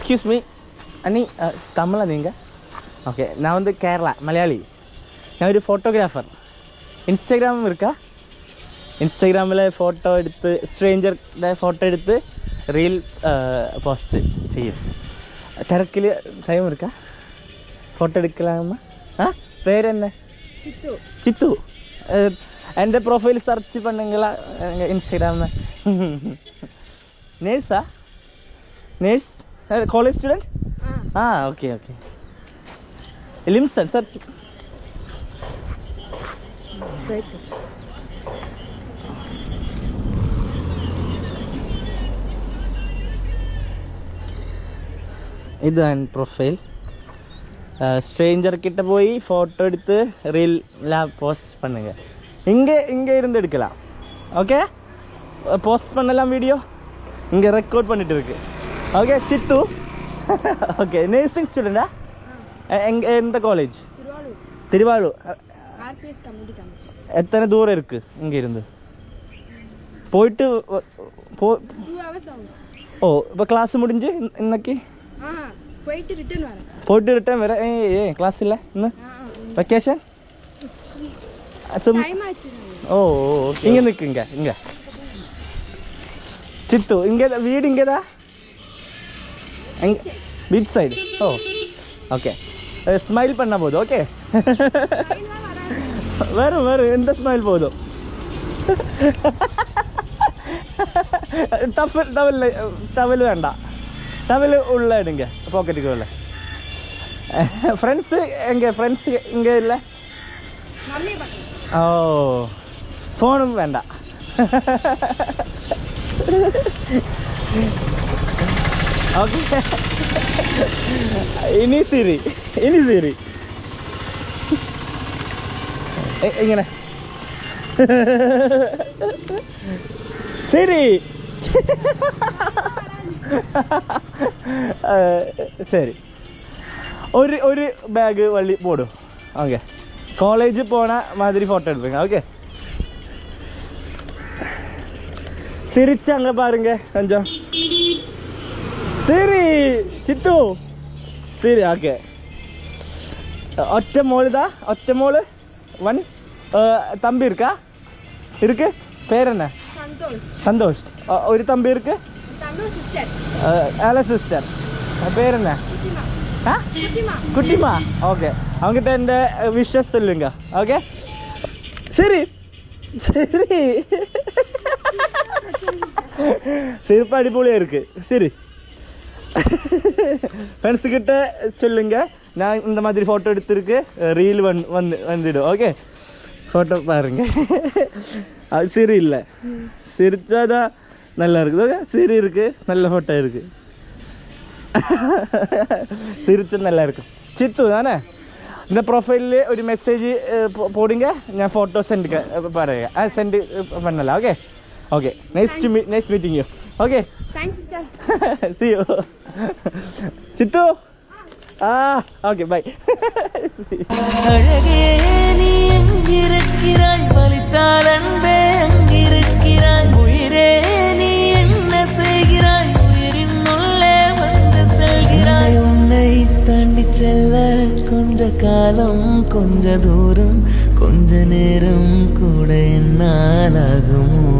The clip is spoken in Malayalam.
எக்ஸ்கியூஸ் மீ அண்ணி அஹ், தமிழா நீங்கள் ஓகே நான் வந்து கேரளா மலையாளி நான் ஒரு ஃபோட்டோகிராஃபர் ഇൻസ്റ്റാഗ്രാമും இருக்கா ഇൻസ്റ്റാഗ്രാമിൽ ഫോട്ടോ എടുത്ത് സ്ട്രേഞ്ചറുടെ ഫോട്ടോ എടുത്ത് റീൽ പോസ്റ്റ് ചെയ്യും തിരക്കിൽ ടൈം இருக்கா ഫോട്ടോ എടുക്കലാമ ആ പേരെന്നെ சித்து ചിത്തു ഏഹ്, എൻ്റെ പ്രൊഫൈൽ സെർച്ച് പണ്ണുങ്ങളാ ഇൻസ്റ്റാഗ്രാമിൽ നേഴ്സാ നേഴ്സ് കോളേജ് സ്റ്റുഡൻറ്റ് ஆ ആ okay okay Limson search right இதுதான் ப்ரொஃபைல் ஸ்ட்ரேஞ்சர் கிட்ட போய் ஃபோட்டோ எடுத்து ரீல்ல போஸ்ட் பண்ணுங்க இங்கே இங்கே இருந்து எடுக்கலாம் ஓகே போஸ்ட் பண்ணலாம் வீடியோ இங்கே ரெக்கார்ட் பண்ணிட்டு இருக்கு ഓക്കെ ചിത്തു ഓക്കെ നേഴ്സിംഗ് സ്റ്റുഡന്റാ എന്താ കോളേജ് തിരുവാളൂർ. എത്ര ദൂരം ഇരിക്ക് ഇങ്ങിരുന്ന്? പോയിട്ട് ഓ ഇപ്പൊ ക്ലാസ് മുടിഞ്ച് ഇന്നൊക്കെ? പോയിട്ട് റിട്ടേൺ വരാ? ഏ ക്ലാസ് ഇല്ല ഇന്ന്? വെക്കേഷൻ ഓ ഇങ്ങനെ നിൽക്ക് ഇങ്ങ ചിത്തു ഇങ്ങ വീട് ഇങ്ങതാ? எங் பீச் சைடு ஓ ஓகே ஸ்மைல் பண்ணால் போதும் ஓகே வரும் வரும். இந்த ஸ்மைல் போதும். டஃபல் டவல் டவல் வேண்டாம். டவல் உள்ள எடுங்க பாக்கெட்டுக்கு உள்ள. ஃப்ரெண்ட்ஸு எங்கள் ஃப்ரெண்ட்ஸு இங்கே இல்லை? ஓ ஃபோனும் வேண்டாம். Oke. Okay. ini Siri. Ini Siri. eh, eh എങ്ങനെ Siri. Eh, ശരി ഒരു ഒരു ബാഗ് വള്ളി പോടും ഓക്കെ കോളേജിൽ പോണ മാതിരി ഫോട്ടോ എടുപ്പിക്കാം ഓക്കെ சிரிச்சாங்க பாருங்க கொஞ்சம் സിരി ചിത്തു. സിരി ഓക്കെ. ഒറ്റ മോൾ ഇതാ ഒറ്റ മോൾ വൺ തമ്പി ഇരിക്ക. ഇരിക്ക്. പേരെന്നെ? സന്തോഷ്. ഒരു തമ്പി ഇരിക്ക്. അല്ല സിസ്റ്റർ. പേരെന്നെ? കുട്ടിമാ. ഓക്കെ. അവങ്കിട്ട എന്റെ വിശ്വസ് ചൊല്ലുങ്ക. ഓക്കെ. ശരി ശരി സിരിപ്പ് അടിപൊളിയാ ഇരിക്ക്. ശരി ஃப்ரெண்ட்ஸ் கிட்ட சொல்லுங்க. நான் இந்த மாதிரி ஃபோட்டோ எடுத்துருக்கு. ரீல் வந் வந்து வந்துடும். ஓகே ஃபோட்டோ பாருங்க. அது சிரி இல்லை. சிரிச்சாதான் நல்லா இருக்குது. ஓகே சிரி இருக்கு. நல்ல ஃபோட்டோ இருக்கு. சிரிச்சு நல்லா இருக்கும். சித்து தானே? இந்த പ്രൊഫൈലിൽ ഒരു മെസ്സേജ് പോടുങ്ക ഞാൻ ഫോട്ടോ സെൻഡ് പറയുക ആ send പണ്ണല okay okay next me next meeting you okay see you Chithu. Ah okay bye அழகே நீ எங்கிருக்கிறாய்? வலித்தால் அன்பே அங்கிருக்கிறாய். உயிரே நீ என்ன செய்கிறாய்? உயிரின் உள்ளே வந்து செல்கிறாய். உன்னை தாண்டி செல்ல கொஞ்ச காலம் கொஞ்ச தூரம் கொஞ்ச நேரம் கூட என்னால் ஆகுமோ